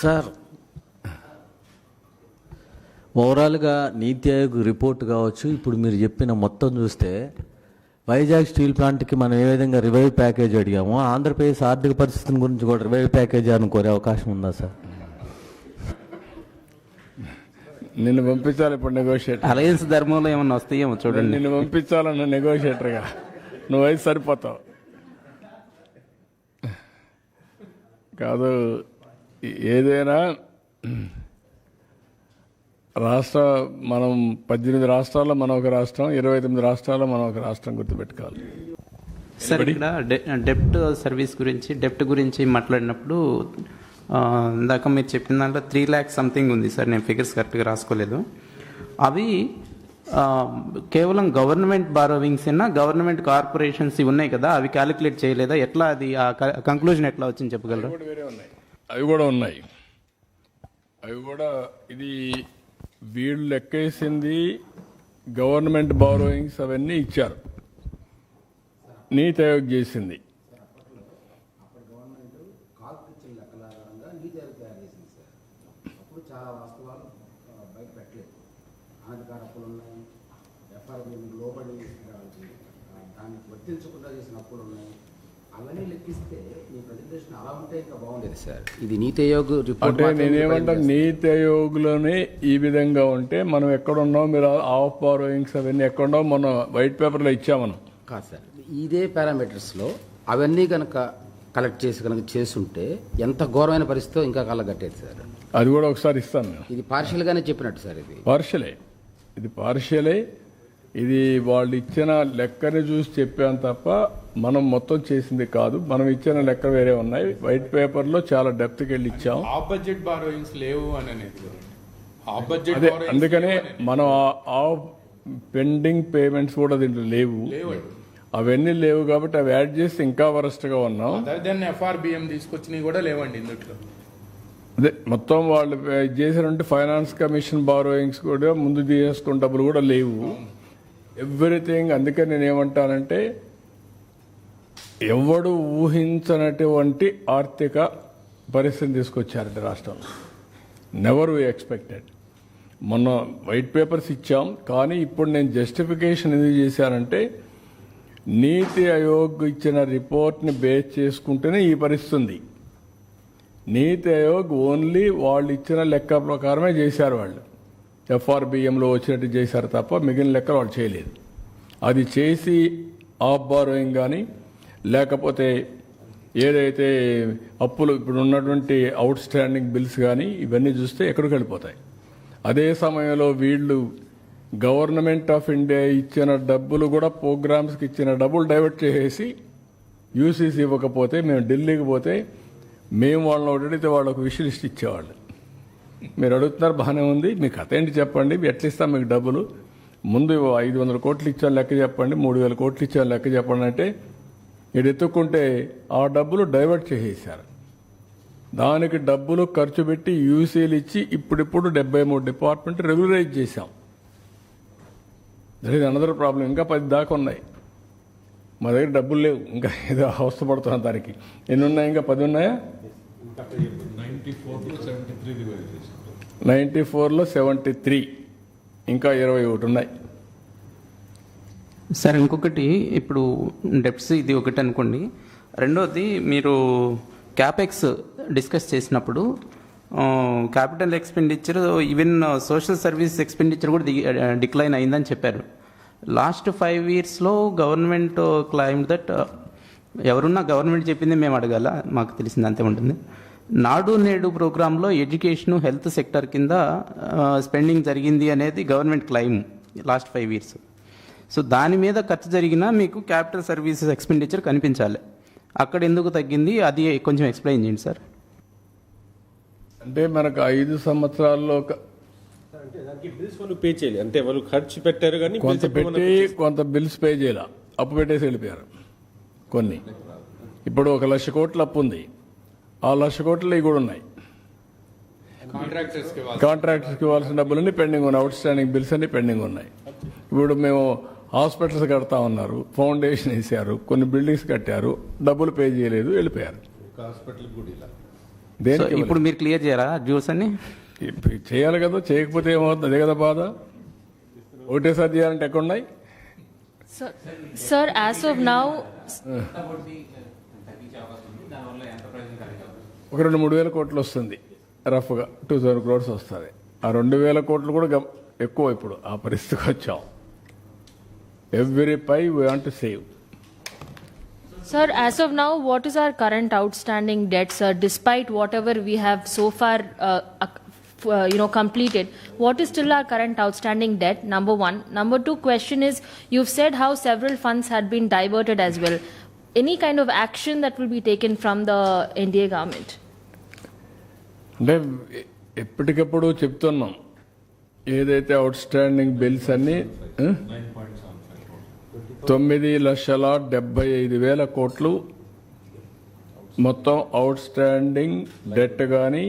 Sir ఓవరాల్గా నీతి Aayog report కావచ్చు. ఇప్పుడు మీరు చెప్పిన మొత్తం చూస్తే వైజాగ్ స్టీల్ ప్లాంట్కి మనం ఏ విధంగా రివైవ్ ప్యాకేజ్ అడిగామో ఆంధ్రప్రదేశ్ ఆర్థిక పరిస్థితిని గురించి కూడా రివైవ్ ప్యాకేజ్ అనుకోరే అవకాశం ఉందా సార్? నిన్ను పంపించాలి ఇప్పుడు నెగోషియేటర్ అలయన్స్ ధర్మంలో ఏమన్నా వస్తాయేమో చూడండి. నిన్ను పంపించాలన్న నెగోషియేటర్గా నువ్వైతే సరిపోతావు. కాదు ఏదైనా రాష్ట్ర మనం పద్దెనిమిది రాష్ట్రాల్లో మనం ఒక రాష్ట్రం ఇరవై తొమ్మిది రాష్ట్రాల్లో మనం ఒక రాష్ట్రం గుర్తుపెట్టుకోవాలి. సార్ ఇక్కడ డెప్ట్ సర్వీస్ గురించి డెప్ట్ గురించి మాట్లాడినప్పుడు ఇందాక మీరు చెప్పిన దాంట్లో త్రీ ల్యాక్స్ సంథింగ్ ఉంది సార్ నేను ఫిగర్స్ కరెక్ట్గా రాసుకోలేదు. అవి కేవలం గవర్నమెంట్ బారోవింగ్స్ అయినా గవర్నమెంట్ కార్పొరేషన్స్ ఇవి ఉన్నాయి కదా అవి క్యాలిక్యులేట్ చేయలేదా? ఎట్లా అది ఆ కంక్లూజన్ ఎట్లా వచ్చింది చెప్పగలరా? కూడా వేరే ఉన్నాయి. అవి కూడా ఉన్నాయి. అవి కూడా ఇది వీళ్ళు లెక్కేసింది గవర్నమెంట్ బారోయింగ్స్ అవన్నీ ఇచ్చారు. నీతి ఆయోగ్ చేసింది కాల్పిచ్చిన లెక్కల ఆధారంగా నీతి ఆయోగ్ తయారు చేసింది సార్ అప్పుడు చాలా వాస్తవాలు ఆ, బయట పెట్టలేదు అనధికార అప్పులు ఉన్నాయి ఎఫ్ఆర్బి లోబడి ఆ, దానికి వర్తించకుండా చేసిన అప్పులు ఉన్నాయి అవన్నీ లెక్కిస్తే మీ ప్రజెంటేషన్ అలా ఉంటే ఇంకా బాగుండేది. సార్ ఇది నీతి ఆయోగ్ రిపోర్ట్ అంటే నేనేమంటా నీతి ఆయోగ్లోనే ఈ విధంగా ఉంటే మనం ఎక్కడున్నాం మీరు ఆఫ్ బారోయింగ్స్ అవన్నీ ఎక్కడున్నాం మనం వైట్ పేపర్లో ఇచ్చాం మనం. కాదు సార్ ఇదే పారామీటర్స్లో అవన్నీ కనుక కలెక్ట్ చేసి కనుక చేసుంటే ఎంత ఘోరమైన పరిస్థితితో ఇంకా కళ్ళగట్టేది సార్. అది కూడా ఒకసారి ఇస్తాను నేను. ఇది పార్షియల్గానే చెప్పినట్టు సార్ ఇది. పార్షలే ఇది పార్షలే ఇది వాళ్ళు ఇచ్చిన లెక్కని చూసి చెప్పాం తప్ప మనం మొత్తం చేసింది కాదు. మనం ఇచ్చిన లెక్క వేరే ఉన్నాయి. వైట్ పేపర్లో చాలా డెప్త్కి వెళ్ళి ఇచ్చాం. బడ్జెట్ బారోయింగ్స్ లేవు అని అనేది బడ్జెట్ అదే అందుకనే మనం ఆ- ఆ పెండింగ్ పేమెంట్స్ కూడా దీంట్లో లేవు. అవన్నీ లేవు కాబట్టి అవి యాడ్ చేస్తే ఇంకా వరస్ట్గా ఉన్నాం. దెన్ ఎఫ్ఆర్బిఎం తీసుకొచ్చినవి కూడా లేవండి ఇందుట్లో. అదే మొత్తం వాళ్ళు చేసినట్టు ఫైనాన్స్ కమిషన్ బారోయింగ్స్ కూడా ముందు తీసుకున్న డబ్బులు కూడా లేవు. ఎవ్రీథింగ్ అందుకే నేను ఏమంటానంటే ఎవడు ఊహించనటువంటి ఆర్థిక పరిస్థితిని తీసుకొచ్చారంటే రాష్ట్రంలో. నెవర్ వీ ఎక్స్పెక్టెడ్ మొన్న వైట్ పేపర్స్ ఇచ్చాం కానీ ఇప్పుడు నేను జస్టిఫికేషన్ ఎందుకు చేశానంటే నీతి ఆయోగ్ ఇచ్చిన రిపోర్ట్ని బేస్ చేసుకుంటేనే ఈ పరిస్థితి ఉంది. నీతి ఆయోగ్ ఓన్లీ వాళ్ళు ఇచ్చిన లెక్క ప్రకారమే చేశారు వాళ్ళు. ఎఫ్ఆర్బిఎంలో వచ్చినట్టు చేశారు తప్ప మిగిలిన లెక్కలు వాళ్ళు చేయలేదు. అది చేసి ఆఫ్ బారోయింగ్ కానీ లేకపోతే ఏదైతే అప్పులు ఇప్పుడు ఉన్నటువంటి అవుట్ స్టాండింగ్ బిల్స్ కానీ ఇవన్నీ చూస్తే ఎక్కడికి వెళ్ళిపోతాయి. అదే సమయంలో వీళ్ళు గవర్నమెంట్ ఆఫ్ ఇండియా ఇచ్చిన డబ్బులు కూడా ప్రోగ్రామ్స్కి ఇచ్చిన డబ్బులు డైవర్ట్ చేసేసి యూసీసీ ఇవ్వకపోతే మేము ఢిల్లీకి పోతే మేము వాళ్ళని ఒకటి అడిగితే వాళ్ళకు విషలిస్ట్ ఇచ్చేవాళ్ళు. మీరు అడుగుతున్నారు బాగానే ఉంది. మీ కథ ఏంటి చెప్పండి? ఎట్లా ఇస్తాం మీకు డబ్బులు? ముందు ఐదు వందల కోట్లు ఇచ్చాను లెక్క చెప్పండి. మూడు వేల కోట్లు ఇచ్చాను లెక్క చెప్పండి అంటే ఇది ఎత్తుక్కుంటే ఆ డబ్బులు డైవర్ట్ చేసేసారు. దానికి డబ్బులు ఖర్చు పెట్టి యూసీలు ఇచ్చి ఇప్పుడిప్పుడు డెబ్బై మూడు డిపార్ట్మెంట్ రెగ్యులరైజ్ చేశాం. దట్ ఈస్ అనదర్ ప్రాబ్లం ఇంకా పది దాకా ఉన్నాయి. మా దగ్గర డబ్బులు లేవు ఇంకా ఏదో అవస్థపడుతున్నాం దానికి. ఎన్ని ఉన్నాయి ఇంకా పది ఉన్నాయా? నైంటీ ఫోర్లో సెవెంటీ త్రీ ఇంకా ఇరవై ఒకటి ఉన్నాయి. సార్ ఇంకొకటి ఇప్పుడు డెప్ట్స్ ఇది ఒకటి అనుకోండి. రెండోది మీరు క్యాపెక్స్ డిస్కస్ చేసినప్పుడు capital expenditure even social service expenditure కూడా డిక్లైన్ అయిందని చెప్పారు. లాస్ట్ ఫైవ్ ఇయర్స్లో గవర్నమెంట్ క్లైమ్ దట్ ఎవరున్నా గవర్నమెంట్ చెప్పింది మేము అడగాల? మాకు తెలిసింది అంతే ఉంటుంది. నాడు నేడు ప్రోగ్రాంలో ఎడ్యుకేషన్ హెల్త్ సెక్టర్ కింద స్పెండింగ్ జరిగింది అనేది government claim last five years. So దాని మీద ఖర్చు జరిగినా మీకు క్యాపిటల్ సర్వీసెస్ ఎక్స్పెండిచర్ కనిపించాలి. అక్కడ ఎందుకు తగ్గింది? అది కొంచెం ఎక్స్ప్లెయిన్ చేయండి సార్. అంటే మనకు ఐదు సంవత్సరాల్లో ఒక- అంటే దానికి బిల్స్ వాళ్ళు పే చేయాలి. అంటే వాళ్ళు ఖర్చు పెట్టారు కానీ కొంత పెట్టి కొంత బిల్స్ పే చేయాల. అప్పు పెట్టేసి వెళ్ళిపోయారు. కొన్ని. ఇప్పుడు ఒక లక్ష కోట్ల అప్పు ఉంది. ఆ లక్ష కోట్లు ఇవి కూడా ఉన్నాయి. కాంట్రాక్టర్స్కి కాంట్రాక్టర్స్కి ఇవ్వాల్సిన డబ్బులన్నీ పెండింగ్ ఉన్నాయి. అవుట్ స్టాండింగ్ బిల్స్ అన్ని పెండింగ్ ఉన్నాయి. ఇప్పుడు మేము హాస్పిటల్స్ కడతా ఉన్నారు. ఫౌండేషన్ వేసారు కొన్ని బిల్డింగ్స్ కట్టారు. డబ్బులు పే చేయలేదు. వెళ్ళిపోయారు. దేనికి ఇప్పుడు మీరు క్లియర్ చేయరా డ్యూస్ అన్ని? చేయాలి కదా. చేయకపోతే ఏమవుతుంది? అదే కదా బాధ. ఒకటేసారి చేయాలంటే ఎక్కడ ఉన్నాయి సార్ యాజ్ ఆఫ్ నౌ ఒక రెండు మూడు వేల కోట్లు వస్తుంది రఫ్గా. టూ థౌసండ్ క్రోడ్స్ వస్తుంది. ఆ రెండు వేల కోట్లు కూడా ఎక్కువ ఇప్పుడు ఆ పరిస్థితికి వచ్చాం. Every pie we want save sir as of now what is our current outstanding debt sir despite whatever we have so far uh, you know, completed, what is still our current outstanding debt? Number one. Number two question is, you've said how several funds had been diverted as well. Any kind of action that will be taken from the NDA government? అంటే ఎ- ఎప్పటికప్పుడు చెప్తున్నాం ఏదైతే out standing bills అన్ని ఆ? తొమ్మిది లక్షల డెబ్బై ఐదు వేల కోట్లు మొత్తం అవుట్ స్టాండింగ్ డెట్ కానీ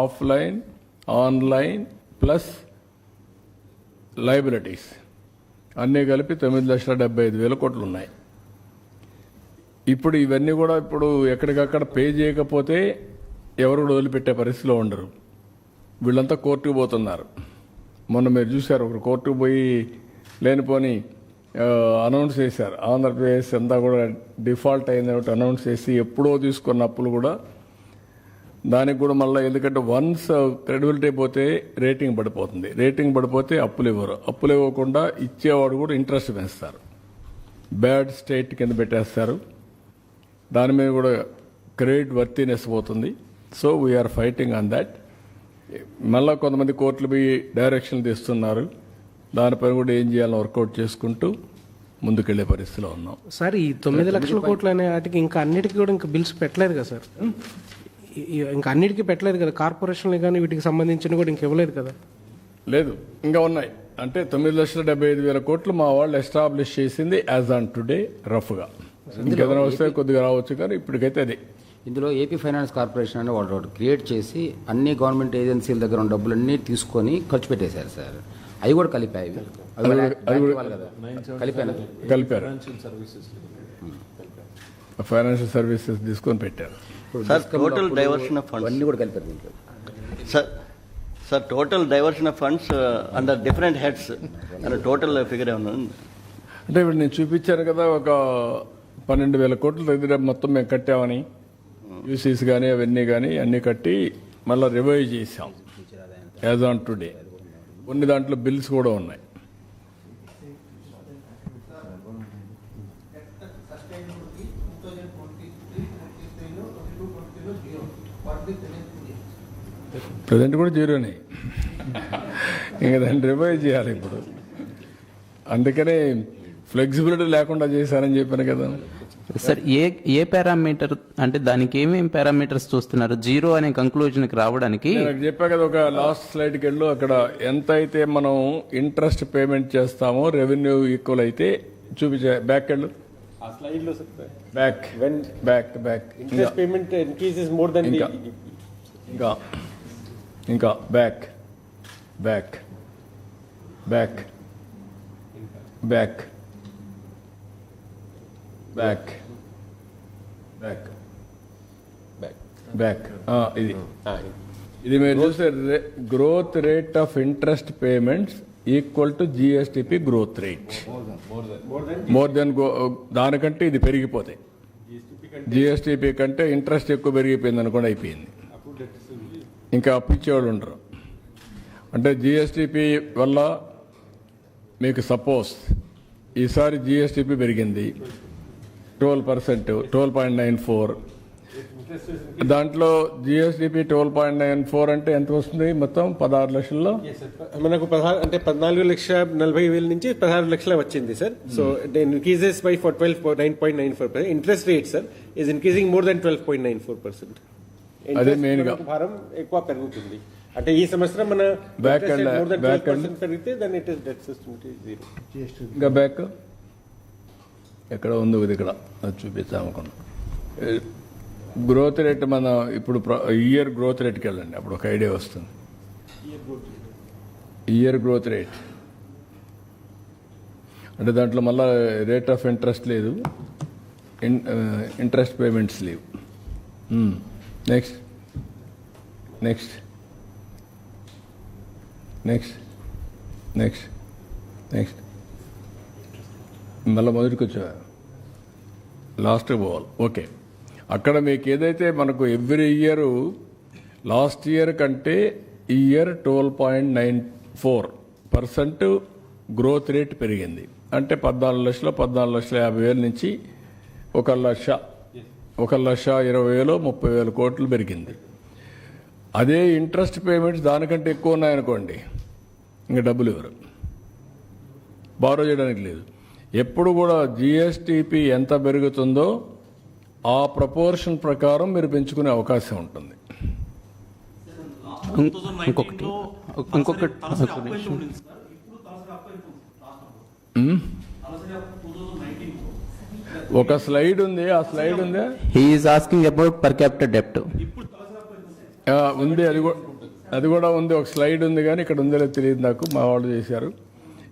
ఆఫ్లైన్ ఆన్లైన్ ప్లస్ లైబిలిటీస్. అన్నీ కలిపి తొమ్మిది లక్షల డెబ్బై ఐదు వేల కోట్లు ఉన్నాయి. ఇప్పుడు ఇవన్నీ కూడా ఇప్పుడు ఎక్కడికక్కడ పే చేయకపోతే ఎవరు వదిలిపెట్టే పరిస్థితిలో ఉండరు. వీళ్ళంతా కోర్టుకు పోతున్నారు. మొన్న మీరు చూశారు ఒకరు కోర్టుకు పోయి లేనిపోని అనౌన్స్ చేశారు. ఆంధ్రప్రదేశ్ అంతా కూడా డిఫాల్ట్ అయింది అనౌన్స్ చేసి ఎప్పుడో తీసుకున్న అప్పులు కూడా దానికి కూడా మళ్ళీ ఎందుకంటే వన్స్ క్రెడిబిలిటీ పోతే రేటింగ్ పడిపోతుంది. రేటింగ్ పడిపోతే అప్పులు ఇవ్వరు. అప్పులు ఇవ్వకుండా ఇచ్చేవాడు కూడా ఇంట్రెస్ట్ పెంచుతారు. బ్యాడ్ స్టేట్ కింద పెట్టేస్తారు. దాని మీద కూడా క్రెడిట్ వర్తీనెస్ పోతుంది. So we are fighting on that మళ్ళీ కొంతమంది కోర్టులు పోయి డైరెక్షన్లు తీస్తున్నారు. దానిపైన కూడా ఏం చేయాలని వర్కౌట్ చేసుకుంటూ ముందుకెళ్ళే పరిస్థితిలో ఉన్నాం. సార్ ఈ తొమ్మిది లక్షల కోట్లు అనే వాటికి ఇంకా అన్నిటికీ కూడా ఇంకా బిల్స్ పెట్టలేదు కదా సార్? ఇంకా అన్నిటికీ పెట్టలేదు కదా. కార్పొరేషన్లు కానీ వీటికి సంబంధించిన కూడా ఇంక ఇవ్వలేదు కదా. లేదు. ఇంకా ఉన్నాయి. అంటే తొమ్మిది లక్షల డెబ్బై ఐదు వేల కోట్లు మా వాళ్ళు ఎస్టాబ్లిష్ చేసింది యాజ్ ఆన్ టుడే రఫ్గా. ఇంకేదైనా వస్తే కొద్దిగా రావచ్చు కానీ ఇప్పటికైతే అది. ఇందులో ఏపీ ఫైనాన్స్ కార్పొరేషన్ అని వాళ్ళు ఒకటి క్రియేట్ చేసి అన్ని గవర్నమెంట్ ఏజెన్సీల దగ్గర ఉన్న డబ్బులన్నీ తీసుకొని ఖర్చు పెట్టేశారు సార్. అవి కూడా కలిపాయి. కలిపాను కలిపారు. ఫైనాన్షియల్ సర్వీసెస్ తీసుకొని పెట్టారు. Sir total diversion of funds అన్నీ కూడా కలిపారు దీంట్లో. Sir sir total diversion of funds under different heads and total figure ఏమన్నా ఉంది? అంటే ఇప్పుడు నేను చూపించాను కదా ఒక పన్నెండు వేల కోట్ల దగ్గర మొత్తం మేము కట్టామని. యూసీస్ కానీ అవన్నీ కానీ అన్నీ కట్టి మళ్ళీ రివైవ్ చేసాం యాజ్ ఆన్ టుడే కొన్ని దాంట్లో బిల్స్ కూడా ఉన్నాయి. ప్రజెంట్ కూడా జీరోనే. ఇంకా దాన్ని రివైవ్ చేయాలి ఇప్పుడు. అందుకనే ఫ్లెక్సిబిలిటీ లేకుండా చేశారని చెప్పాను కదా. సార్ ఏ ఏ పారామీటర్ అంటే దానికి ఏమేమి పారామీటర్స్ చూస్తున్నారు? జీరో అనే కంక్లూజన్కి రావడానికి చెప్పా కదా ఒక లాస్ట్ స్లైడ్కి వెళ్ళు. అక్కడ ఎంత అయితే మనం ఇంట్రెస్ట్ పేమెంట్ చేస్తామో రెవెన్యూ ఈక్వల్ అయితే చూపించే బ్యాక్ వెళ్ళు. ఆ స్లైడ్లో back. Back back. Interest payment increases more than ఇంకా. ఇంకా back back back back back back back ఇది. ఇది. మీరు చూస్తే growth rate of interest payments equal to GSDP growth rate more than దానికంటే ఇది పెరిగిపోతాయి జిఎస్టిపి కంటే ఇంట్రెస్ట్ ఎక్కువ పెరిగిపోయింది అనుకోండి అయిపోయింది. ఇంకా అప్పిచ్చేవాళ్ళు ఉండరు అంటే జిఎస్టిపి వల్ల మీకు సపోజ్ ఈసారి జిఎస్టిపి పెరిగింది twelve percent twelve point nine four దాంట్లో GSDP twelve point nine four అంటే ఎంత వస్తుంది మొత్తం? పదహారు లక్షల్లో? మనకు పదహారు అంటే పద్నాలుగు లక్షల నలభై వేల నుంచి పదహారు లక్షల వచ్చింది sir so increases by for twelve nine point nine four percent interest rate sir is increasing more than twelve point nine four percent అదే main గా. భారం ఎక్కువ పెరుగుతుంది. అంటే ఈ సంవత్సరం మన and- పర్సెంట్ పెరిగితే దాని ఇట్ ఇస్ డెట్ జీరో ఇంకా బ్యాక్ ఎక్కడ ఉంది ఇది ఇక్కడ? అది చూపిస్తాం అనుకున్నాం. గ్రోత్ రేట్ మన ఇప్పుడు ఇయర్ గ్రోత్ రేట్కి వెళ్ళండి అప్పుడు ఒక ఐడియా వస్తుంది. ఇయర్ గ్రోత్ రేట్ అంటే దాంట్లో మళ్ళా రేట్ ఆఫ్ ఇంట్రెస్ట్ లేదు. ఇంట్రెస్ట్ పేమెంట్స్ లేవు. Next next next next next మళ్ళీ మొదటికి వచ్చా లాస్ట్ పోవాలి ఓకే అక్కడ మీకు ఏదైతే మనకు ఎవ్రీ ఇయర్ లాస్ట్ ఇయర్ కంటే ఈ year twelve point nine four percent growth rate పెరిగింది. అంటే పద్నాలుగు లక్షల పద్నాలుగు లక్షల యాభై వేల నుంచి ఒక లక్ష ఒక లక్ష ఇరవై వేలు ముప్పై వేల కోట్లు పెరిగింది. అదే ఇంట్రెస్ట్ పేమెంట్స్ దానికంటే ఎక్కువ ఉన్నాయనుకోండి ఇంకా డబ్బులు ఇవ్వరు. బారో చేయడానికి లేదు. ఎప్పుడు కూడా జిఎస్టిపి ఎంత పెరుగుతుందో ఆ ప్రపోర్షన్ ప్రకారం మీరు పెంచుకునే అవకాశం ఉంటుంది. ఇంకొకటి. ఇంకొకటి. ఒక స్లైడ్ ఉంది ఆ స్లైడ్ ఉంది? He is asking about per capital డెప్ట్ ఉంది అది కూడా అది కూడా ఉంది ఒక స్లైడ్ ఉంది కానీ ఇక్కడ ఉందో తెలియదు నాకు మా వాళ్ళు చేశారు.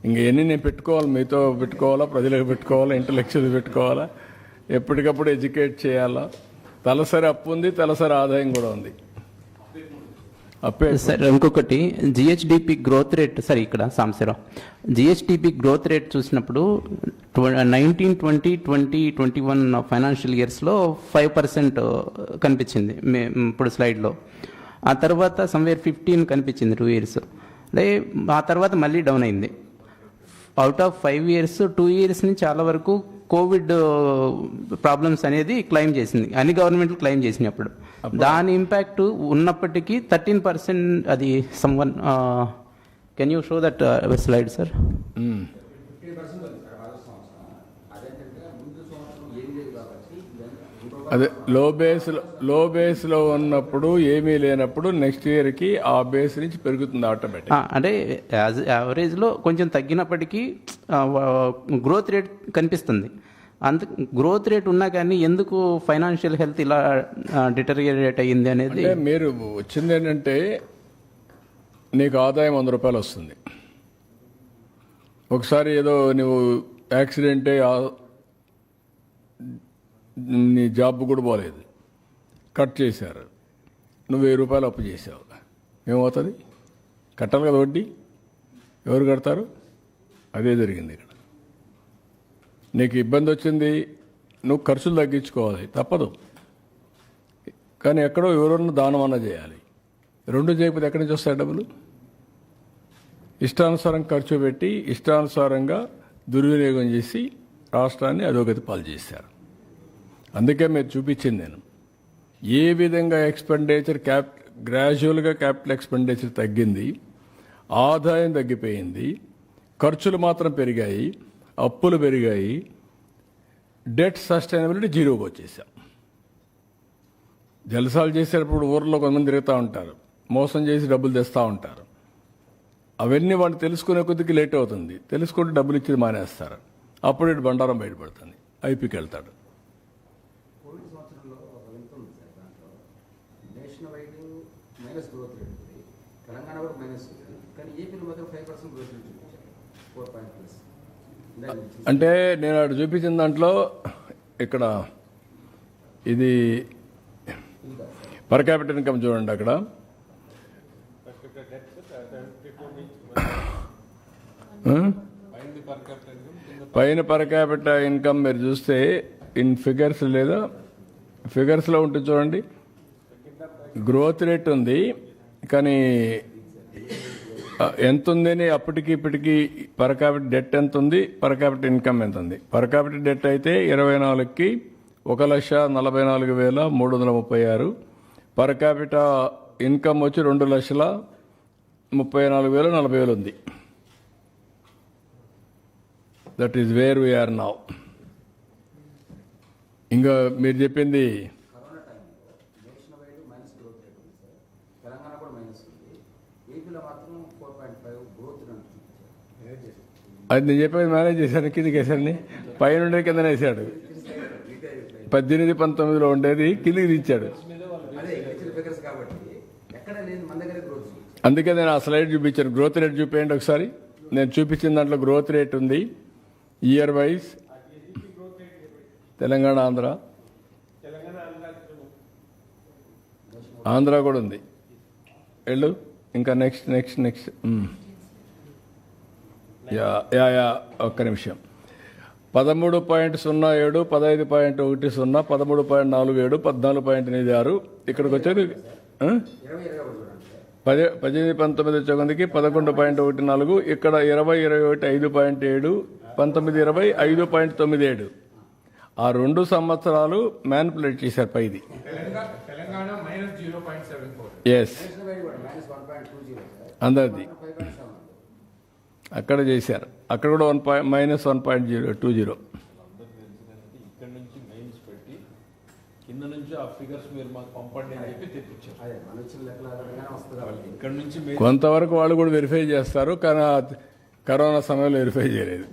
ఇంక ఎన్ని నేను పెట్టుకోవాలి మీతో పెట్టుకోవాలా ప్రజలకు పెట్టుకోవాలా ఇంటలెక్చువల్ పెట్టుకోవాలా ఎప్పటికప్పుడు ఎడ్యుకేట్ చేయాలా? తలసరి అప్పు ఉంది తలసరి ఆదాయం కూడా ఉంది. సార్ ఇంకొకటి జిహెచ్డిపి గ్రోత్ రేట్ సార్ ఇక్కడ సాంశరావు జిహెచ్డిపి గ్రోత్ రేట్ చూసినప్పుడు nineteen twenty twenty twenty one financial ఇయర్స్లో ఫైవ్ పర్సెంట్ కనిపించింది మే- ఇప్పుడు స్లైడ్లో ఆ తర్వాత సమ్వేర్ ఫిఫ్టీన్ కనిపించింది టూ ఇయర్స్ అంటే ఆ తర్వాత మళ్ళీ డౌన్ అయింది. Out of five years two years నుంచి చాలా వరకు కోవిడ్ ప్రాబ్లమ్స్ అనేది క్లెయిమ్ చేసింది. అన్ని గవర్నమెంట్లు క్లెయిమ్ చేసినప్పుడు. దాని ఇంపాక్ట్ ఉన్నప్పటికీ థర్టీన్ పర్సెంట్ అది some one can you show that slide sir fifty percent ఉంది సార్ ఆరు సంవత్సరం అదేంటంటే ముందు సంవత్సరం ఏం లేదు కాబట్టి ఇంకొక అదే లో బేస్లో బేస్లో ఉన్నప్పుడు ఏమీ లేనప్పుడు నెక్స్ట్ ఇయర్కి ఆ బేస్ నుంచి పెరుగుతుంది ఆటోమేటిక్ అంటే యాజ్ యావరేజ్లో కొంచెం తగ్గినప్పటికీ గ్రోత్ రేట్ కనిపిస్తుంది. అంత గ్రోత్ రేట్ ఉన్నా కానీ ఎందుకు ఫైనాన్షియల్ హెల్త్ ఇలా డిటరియరేట్ అయ్యింది అనేది? మీరు వచ్చింది ఏంటంటే నీకు ఆదాయం వంద రూపాయలు వస్తుంది. ఒకసారి ఏదో నువ్వు యాక్సిడెంట్ నీ జాబ్ కూడా పోలేదు. కట్ చేశారు. నువ్వు వెయ్యి రూపాయలు అప్పు చేసావు ఏమవుతుంది? కట్టాలి కదా వడ్డీ? ఎవరు కడతారు? అదే జరిగింది ఇక్కడ. నీకు ఇబ్బంది వచ్చింది నువ్వు ఖర్చులు తగ్గించుకోవాలి. తప్పదు. కానీ ఎక్కడో ఎవరన్నా దానం అన్న చేయాలి. రెండు చేయకపోతే ఎక్కడి నుంచి వస్తాయి డబ్బులు? ఇష్టానుసారం ఖర్చు పెట్టి ఇష్టానుసారంగా దుర్వినియోగం చేసి రాష్ట్రాన్ని అధోగతి పాలు చేశారు. అందుకే మీరు చూపించింది నేను. ఏ విధంగా ఎక్స్పెండిచర్ క్యాప్ గ్రాడ్యువల్గా క్యాపిటల్ ఎక్స్పెండిచర్ తగ్గింది ఆదాయం తగ్గిపోయింది ఖర్చులు మాత్రం పెరిగాయి అప్పులు పెరిగాయి డెట్ సస్టైనబిలిటీ జీరోకి వచ్చేసాం. జలసాలు చేసేటప్పుడు ఊర్లో కొంతమంది తిరుగుతూ ఉంటారు మోసం చేసి డబ్బులు తెస్తూ ఉంటారు. అవన్నీ వాళ్ళు తెలుసుకునే కొద్దికి లేట్ అవుతుంది. తెలుసుకుంటే డబ్బులు ఇచ్చి మానేస్తారు. అప్పుడు ఇటు బండారం బయటపడుతుంది. ఐపీకి వెళ్తాడు. అంటే నేను అటు చూపించిన దాంట్లో ఇక్కడ ఇది పర్ క్యాపిటల్ ఇన్కమ్ చూడండి అక్కడ. ఆ? పైన పర్ క్యాపిటల్ ఇన్కమ్ మీరు చూస్తే ఇన్ ఫిగర్స్ లేదా? ఫిగర్స్లో ఉంటుంది చూడండి. గ్రోత్ రేట్ ఉంది కానీ ఎంత ఉందని అప్పటికి ఇప్పటికి పర్ క్యాపిటల్ డెట్ ఎంత ఉంది పర్ క్యాపిటల్ ఇన్కమ్ ఎంత ఉంది పర్ క్యాపిటల్ డెట్ అయితే ఇరవై నాలుగుకి ఒక లక్ష నలభై నాలుగు వేల మూడు వందల ముప్పై ఆరు. పర్ క్యాపిటల్ ఇన్కమ్ వచ్చి రెండు లక్షల ముప్పై నాలుగు వేల నలభై వేలు ఉంది. That is where we are now ఇంకా మీరు చెప్పింది అది నేను చెప్పేది మేనేజ్ చేశాను కిందికి వేసాడని పైన ఉండే కింద వేసాడు పద్దెనిమిది పంతొమ్మిదిలో ఉండేది కిందికి చూపించారు. అందుకే నేను ఆ స్లైడ్ చూపించాను. గ్రోత్ రేట్ చూపించండి ఒకసారి. నేను చూపించిన దాంట్లో గ్రోత్ రేట్ ఉంది. Year wise? తెలంగాణ ఆంధ్ర? ఆంధ్ర కూడా ఉంది. వెళ్ళు. ఇంకా next next next yeah yeah yeah ఒక్క నిమిషం. పదమూడు పాయింట్ సున్నా ఏడు పదహైదు పాయింట్ ఒకటి సున్నా పదమూడు పాయింట్ నాలుగు ఏడు పద్నాలుగు పాయింట్ ఎనిమిది ఆరు. ఇక్కడికి వచ్చేది పది పద్దెనిమిది పంతొమ్మిది వచ్చేకొందికి పదకొండు పాయింట్ ఒకటి నాలుగు ఇక్కడ ఇరవై ఇరవై ఒకటి ఐదు పాయింట్ ఏడు పంతొమ్మిది ఇరవై ఐదు పాయింట్ తొమ్మిది ఏడు. ఆ రెండు సంవత్సరాలు మ్యానిపులేట్ చేశారు పైది. ఎస్ అందరిది. అక్కడ చేశారు. అక్కడ కూడా one point minus one point zero two zero ఇక్కడ నుంచి మెయిన్స్ పెట్టి కింద నుంచి ఆ ఫిగర్స్ మీరు మాకు పంపండి అని చెప్పి తెప్పించారు. అదే మన ఇచ్చిన లెక్కల ఆధారంగానే వస్తుంది కాబట్టి ఇక్కడ నుంచి మీరు కొంతవరకు వాళ్ళు కూడా వెరిఫై చేస్తారు కానీ కరోనా సమయంలో వెరిఫై చేయలేదు.